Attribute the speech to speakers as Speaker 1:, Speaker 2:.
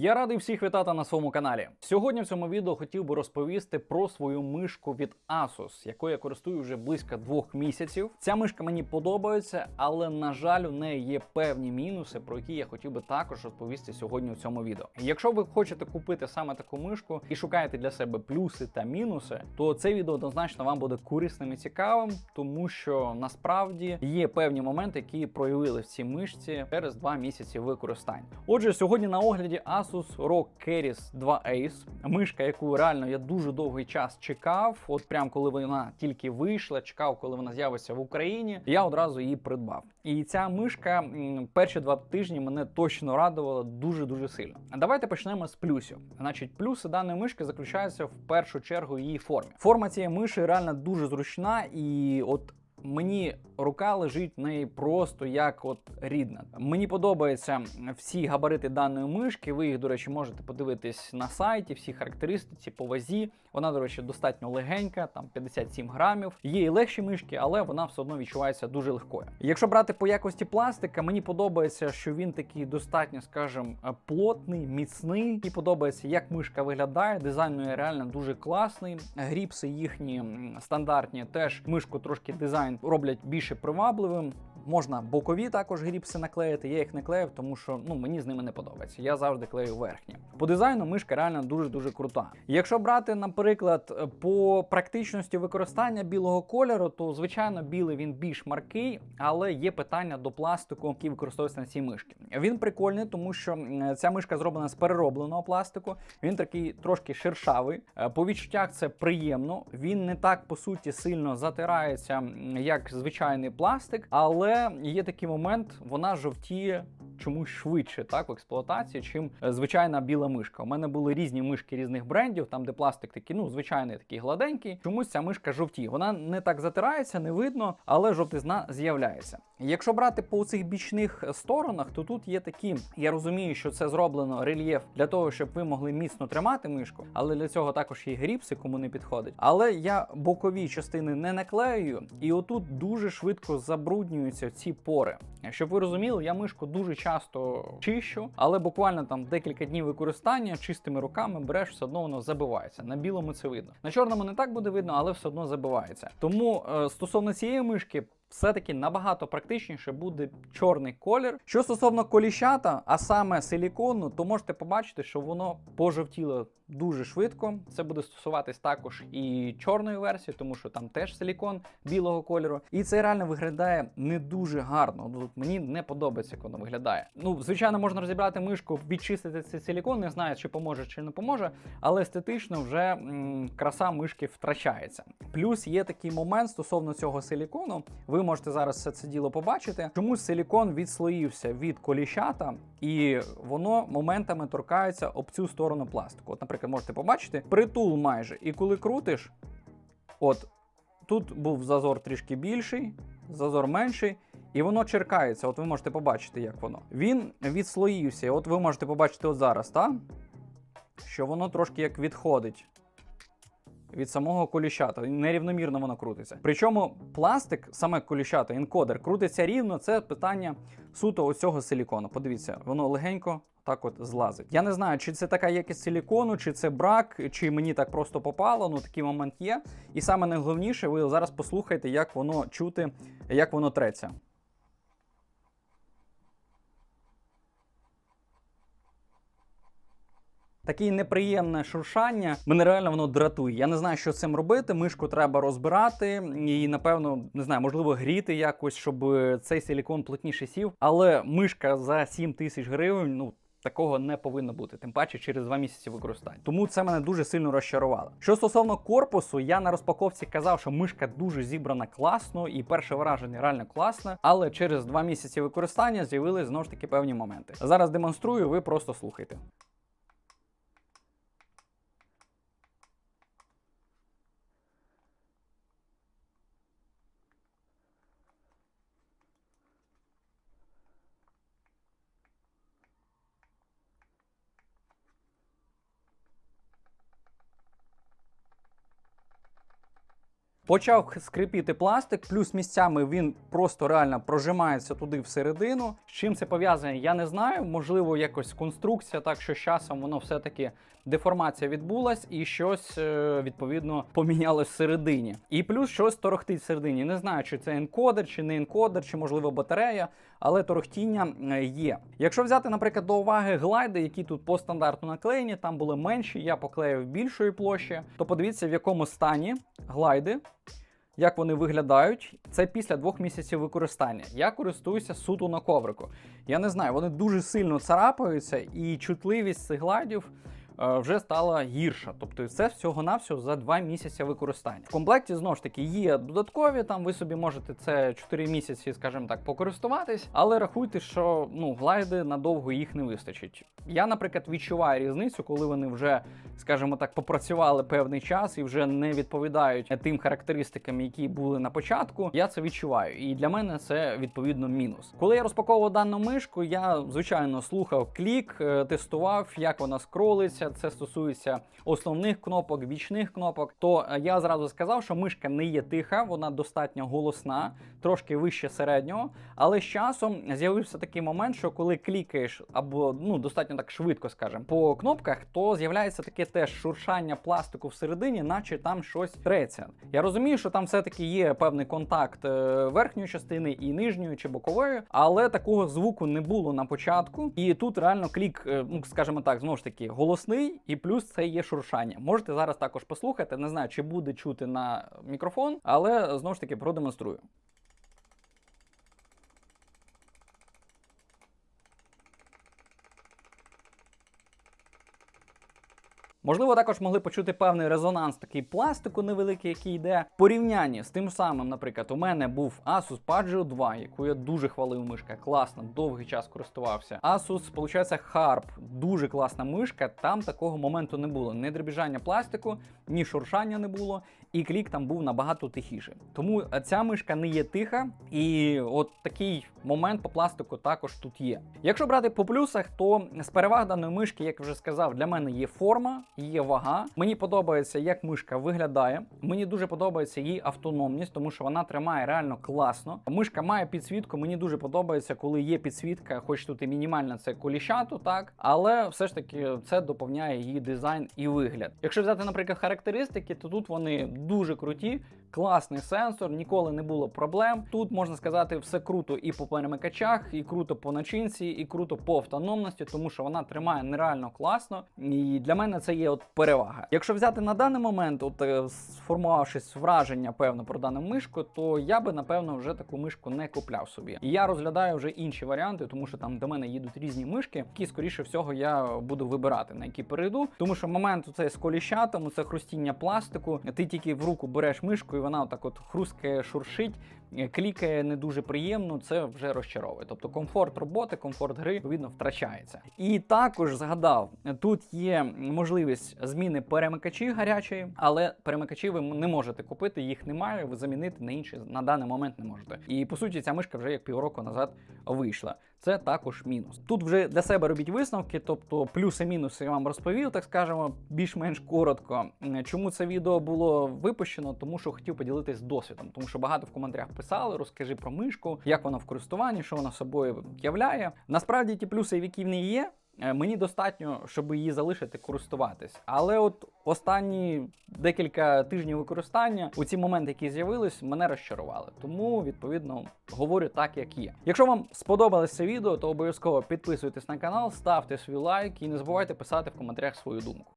Speaker 1: Я радий всіх вітати на своєму каналі. Сьогодні в цьому відео хотів би розповісти про свою мишку від Asus, якою я користую вже близько двох місяців. Ця мишка мені подобається, але на жаль, у неї є певні мінуси, про які я хотів би також розповісти сьогодні в цьому відео. Якщо ви хочете купити саме таку мишку і шукаєте для себе плюси та мінуси, то це відео однозначно вам буде корисним і цікавим, тому що насправді є певні моменти, які проявили в цій мишці через два місяці використання. Отже, сьогодні на огляді Asus ROG Keris 2 Ace, мишка, яку реально я дуже довгий час чекав. От прям коли вона тільки вийшла, чекав, коли вона з'явиться в Україні. Я одразу її придбав. І ця мишка перші два тижні мене точно радувала дуже дуже сильно. Давайте почнемо з плюсів. Значить, плюси даної мишки заключаються в першу чергу в її формі. Форма цієї миші реально дуже зручна і от. Мені рука лежить в неї просто як от рідна. Мені подобаються всі габарити даної мишки. Ви їх, до речі, можете подивитись на сайті, всі характеристиці по вазі. Вона, до речі, достатньо легенька, там 57 грамів. Є і легші мишки, але вона все одно відчувається дуже легкою. Якщо брати по якості пластика, мені подобається, що він такий достатньо, скажімо, плотний, міцний. І подобається, як мишка виглядає. Дизайн неї реально дуже класний. Гріпси їхні стандартні, теж мишку трошки дизайн роблять більше привабливим. Можна бокові також гріпси наклеїти. Я їх не клеїв, тому що ну мені з ними не подобається. Я завжди клею верхні. По дизайну мишка реально дуже дуже крута. Якщо брати, наприклад, по практичності використання білого кольору, то звичайно білий він більш маркий, але є питання до пластику, який використовується на цій мишці. Він прикольний, тому що ця мишка зроблена з переробленого пластику. Він такий трошки шершавий. Е, По відчуттях це приємно. Він не так по суті сильно затирається, як звичайний пластик, але є такий момент, вона жовтіє чомусь швидше так в експлуатації, чим е, звичайна біла мишка. У мене були різні мишки різних брендів, там де пластик такий, ну звичайний такий гладенький. Чомусь ця мишка жовтіє. Вона не так затирається, не видно, але жовтизна з'являється. Якщо брати по цих бічних сторонах, то тут є такі. Я розумію, що це зроблено рельєф для того, щоб ви могли міцно тримати мишку, але для цього також є гріпси, кому не підходить. Але я бокові частини не наклею, і отут дуже швидко забруднюються ці пори. Щоб ви розуміли, я мишку дуже часто чищу, але буквально там декілька днів використання чистими руками береш, все одно воно забивається. На білому це видно. На чорному не так буде видно, але все одно забивається. Тому е, стосовно цієї мишки. Все-таки набагато практичніше буде чорний колір. Що стосовно коліщата, а саме силікону, то можете побачити, що воно пожовтіло дуже швидко. Це буде стосуватись також і чорної версії, тому що там теж силікон білого кольору. І це реально виглядає не дуже гарно. Ну, От мені не подобається, як воно виглядає. Ну, звичайно, можна розібрати мишку, відчистити цей силікон, не знаю, чи поможе, чи не поможе, але естетично вже м, краса мишки втрачається. Плюс є такий момент стосовно цього силікону. Ви можете зараз все це діло побачити. Чомусь силікон відслоївся від коліщата, і воно моментами торкається об цю сторону пластику. От, наприклад, можете побачити притул майже. І коли крутиш, от тут був зазор трішки більший, зазор менший. І воно черкається, от ви можете побачити, як воно. Він відслоївся. От ви можете побачити от зараз, та? що воно трошки як відходить від самого коліщата. Нерівномірно воно крутиться. Причому пластик, саме коліщата, інкодер, крутиться рівно. Це питання суто ось цього силікону. Подивіться, воно легенько. Так от злазить. Я не знаю, чи це така якість силікону, чи це брак, чи мені так просто попало. Ну такий момент є. І саме найголовніше, ви зараз послухайте, як воно чути, як воно треться. Таке неприємне шуршання. Мене реально воно дратує. Я не знаю, що з цим робити. Мишку треба розбирати і, напевно, не знаю, можливо, гріти якось, щоб цей силікон плотніше сів. Але мишка за 7 тисяч гривень, ну. Такого не повинно бути, тим паче через два місяці використання. Тому це мене дуже сильно розчарувало. Що стосовно корпусу, я на розпаковці казав, що мишка дуже зібрана класно, і перше враження реально класне. Але через два місяці використання з'явились знову ж таки певні моменти. Зараз демонструю, ви просто слухайте. Почав скрипіти пластик, плюс місцями він просто реально прожимається туди всередину. З чим це пов'язане, я не знаю. Можливо, якось конструкція, так що з часом воно все-таки деформація відбулась і щось е, відповідно помінялось всередині. І плюс щось торохтить всередині. Не знаю, чи це енкодер, чи не енкодер, чи можливо батарея, але торохтіння е, є. Якщо взяти, наприклад, до уваги глайди, які тут по стандарту наклеєні, там були менші, я поклеїв більшої площі, то подивіться, в якому стані глайди. Як вони виглядають, це після двох місяців використання. Я користуюся суто на коврику. Я не знаю, вони дуже сильно царапаються, і чутливість цих гладів вже стала гірша. Тобто це всього-навсього за два місяці використання. В комплекті знову ж таки є додаткові. Там ви собі можете це 4 місяці, скажімо так, покористуватись, але рахуйте, що ну глайди надовго їх не вистачить. Я, наприклад, відчуваю різницю, коли вони вже, скажімо так, попрацювали певний час і вже не відповідають тим характеристикам, які були на початку. Я це відчуваю, і для мене це відповідно мінус. Коли я розпаковував дану мишку, я звичайно слухав клік, е, тестував, як вона скролиться. Це стосується основних кнопок, бічних кнопок. То е, я зразу сказав, що мишка не є тиха, вона достатньо голосна, трошки вище середнього. Але з часом з'явився такий момент, що коли клікаєш або ну достатньо так швидко, скажемо, по кнопках, то з'являється таке теж шуршання пластику всередині, наче там щось треться. Я розумію, що там все-таки є певний контакт е, верхньої частини і нижньої чи бокової, але такого звуку не було на початку. І тут реально клік, е, ну скажімо так, знову ж таки, голосний, і плюс це є шуршання. Можете зараз також послухати. Не знаю, чи буде чути на мікрофон, але знову ж таки продемонструю. Можливо, також могли почути певний резонанс такий пластику невеликий, який йде. В порівнянні з тим самим, наприклад, у мене був Asus Pagio 2, яку я дуже хвалив мишка, класна, довгий час користувався. Asus, виходить, Harp, дуже класна мишка. Там такого моменту не було. Ні дребіжання пластику, ні шуршання не було, і клік там був набагато тихіше. Тому ця мишка не є тиха, і от такий момент по пластику також тут є. Якщо брати по плюсах, то з переваг даної мишки, як вже сказав, для мене є форма, є вага. Мені подобається, як мишка виглядає. Мені дуже подобається її автономність, тому що вона тримає реально класно. Мишка має підсвітку. Мені дуже подобається, коли є підсвітка, хоч тут і мінімальна це коліщату, так але все ж таки це доповняє її дизайн і вигляд. Якщо взяти, наприклад, характеристики, то тут вони дуже круті. Класний сенсор, ніколи не було проблем. Тут можна сказати, все круто і по перемикачах, і круто по начинці, і круто по автономності, тому що вона тримає нереально класно. І для мене це є от перевага. Якщо взяти на даний момент, от е, сформувавшись враження певно про дану мишку, то я би напевно вже таку мишку не купляв собі. І я розглядаю вже інші варіанти, тому що там до мене їдуть різні мишки, які скоріше всього я буду вибирати, на які перейду. Тому що момент у цей з коліщатом, це хрустіння пластику. Ти тільки в руку береш мишку, і вона отак от хрусткає, шуршить. е, Клікає не дуже приємно, це вже розчаровує. Тобто комфорт роботи, комфорт гри відповідно втрачається. І також згадав, тут є можливість зміни перемикачів гарячої, але перемикачі ви не можете купити, їх немає. Ви замінити на інші на даний момент не можете. І по суті, ця мишка вже як півроку назад вийшла. Це також мінус. Тут вже для себе робіть висновки, тобто плюси-мінуси я вам розповів, так скажемо, більш-менш коротко. Чому це відео було випущено? Тому що хотів поділитись досвідом, тому що багато в коментарях писали, розкажи про мишку, як вона в користуванні, що вона собою являє. Насправді ті плюси, які в неї є. Е, Мені достатньо, щоб її залишити користуватись. Але от останні декілька тижнів використання, у ці моменти, які з'явились, мене розчарували. Тому, відповідно, говорю так, як є. Якщо вам сподобалось це відео, то обов'язково підписуйтесь на канал, ставте свій лайк і не забувайте писати в коментарях свою думку.